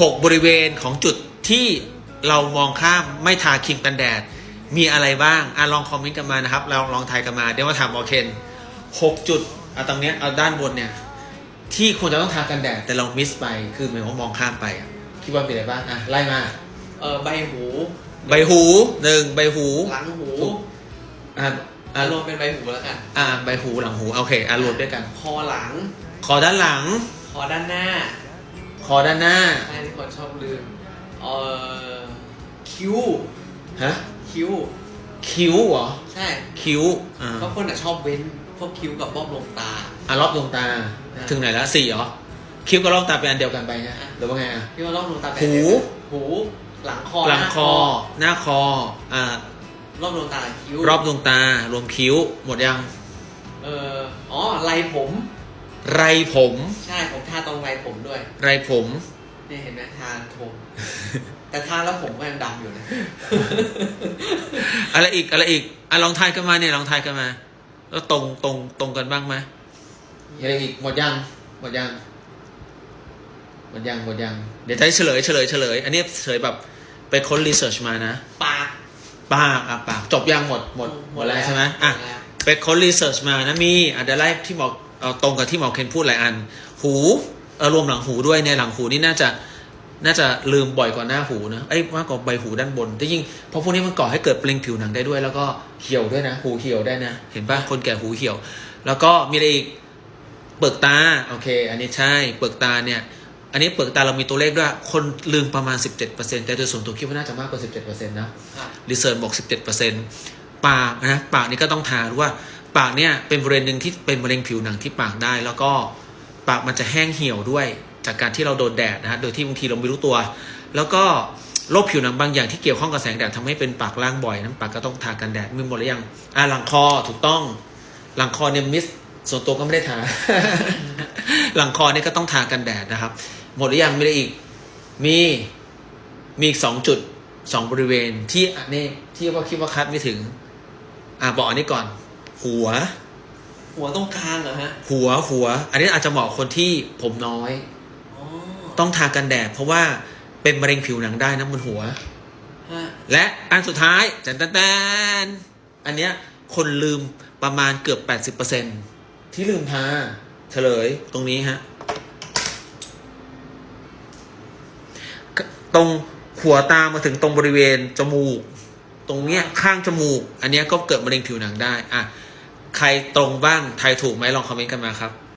หกบริเวณของจุดที่เรามองข้ามไม่ทาครีมกันแดด มีอะไรบ้างอะลองคอมเมนต์กันมานะครับเราลองทายกันมา เดี๋ยวมาถามหมอเคนหกจุดเอาตรงเนี้ยเอาด้านบนเนี่ยที่ควรจะต้องทากันแดดแต่เรามิสไปคือหมายว่ามองข้ามไปอะคิดว่าเป็นอะไรบ้างอะไล่มา เออใบหูใบหูหนึ่งใบหูหลังหูถูกอะอะรวมเป็นใบหูแล้วกันอะใบหูหลังหูโอเคอะรวมด้วยกัน คอหลัง คอด้านหลัง คอด้านหน้าค อด้านหน้า ใช่ที่คนชอบลืมเออคิ้วฮะ คิ้ว คิ้วเหรอ ใช่คิ้ว อ่าเพราะคนอะชอบเว้นพวกคิ้วกับบ้องลงตา อะรอบดวงตาอะถึงไหนแล้วสี่เหรอ คิ้วกับรอบตาเป็นอันเดียวกันไปฮะอะ หรือว่าไงอะ ที่ว่าบ้องลงตาเป็นหู หู หลังคอหลังน้าคอ หน้าคอ อ่ารอบดวงตาคิ้วรอบดวงตา รวมคิ้ว หมดยัง เอออ๋อไรผม ไรผม ใช่ผมทาตรงไรผมด้วย ไรผมเนี่ยเห็นไหมทาผมแต่ทาแล้วผมก็ยังดำอยู่นะ อะไรอีกอะไรอีกอะลองทายกันมาเนี่ยลองทายกันมา แล้วตรงตรงตรงกันบ้างไหมอะไรอีกหมดยังหมดยังหมดยังหมดยัง เดี๋ยวจะให้เฉลยเฉลยเฉลย อันนี้เฉลยแบบไปค้นรีเสิร์ชมานะ ปาก ปากอะปากจบยังหมดหมดหมดแล้วใช่ไหมอะดแล้วไปค้นรีเสิร์ชมานะมีอะเดี๋ยวไล่ที่หมอเอา ตรงกับที่หมอเคนพูดหลายอัน หูเออรวมหลังหูด้วยในยหลังหูนี่น่าจะน่าจะลืมบ่อยกว่าหน้าหูนะไอ้ยมากกว่าใบหูด้านบนแต่ยิ่งเพราะพวกนี้มันก่อให้เกิดเปล่งผิวหนังได้ด้วย แล้วก็เหี่ยวด้วยนะ หูเหี่ยวได้นะ เห็นปะคนแก่หูเหี่ยว แล้วก็มีอะไรอีกเปลือกตาโอเค อันนี้ใช่เปลือกตาเนี่ย อันนี้เปลือกตาเรามีตัวเลขด้วย คนลืมประมาณ 17%แต่โดยส่วนตัวคิดว่าน่าจะมากกว่า 17%นะครับรีเสิร์ชบอก 17%ปากนะปากนี่ก็ต้องทารู้ว่า ปากเนี่ยเป็นบริเวณหนึ่งที่เป็นมะเร็งผิวหนังที่ปากได้ แล้วก็ปากมันจะแห้งเหี่ยวด้วย จากการที่เราโดนแดดนะฮะโดยที่บางทีเราไม่รู้ตัว แล้วก็โรคผิวหนังบางอย่างที่เกี่ยวข้องกับแสงแดดทำให้เป็นปากล่างบ่อยนั้นปากก็ต้องทากันแดดมีหมดหรือยังอ่าหลังคอถูกต้องหลังคอเนี่ยมิสส่วนตัวก็ไม่ได้ทา หลังคอเนี่ยก็ต้องทากันแดดนะครับ หมดหรือยังไม่ได้อีก มีมีอีกสองจุดสองบริเวณที่อันนี้ที่ว่าคิดว่าคัดไม่ถึง อ่าบอกอันนี้ก่อน หัว หัวตรงกลางเหรอฮะหัวหัว อันนี้อาจจะเหมาะคนที่ผมน้อยอ๋อต้องทากันแดดเพราะว่าเป็นมะเร็งผิวหนังได้นะบนหัวฮะและอันสุดท้ายจันตันแตนอันเนี้ยคนลืมประมาณเกือบ 80%ที่ลืมทาเฉลยตรงนี้ฮะ ตรงหัวตามาถึงตรงบริเวณจมูก ตรงเนี้ยข้างจมูก อันเนี้ยก็เกิดมะเร็งผิวหนังได้ อะ ใครตรงบ้างทายถูกไหมลองคอมเมนต์กันมาครับ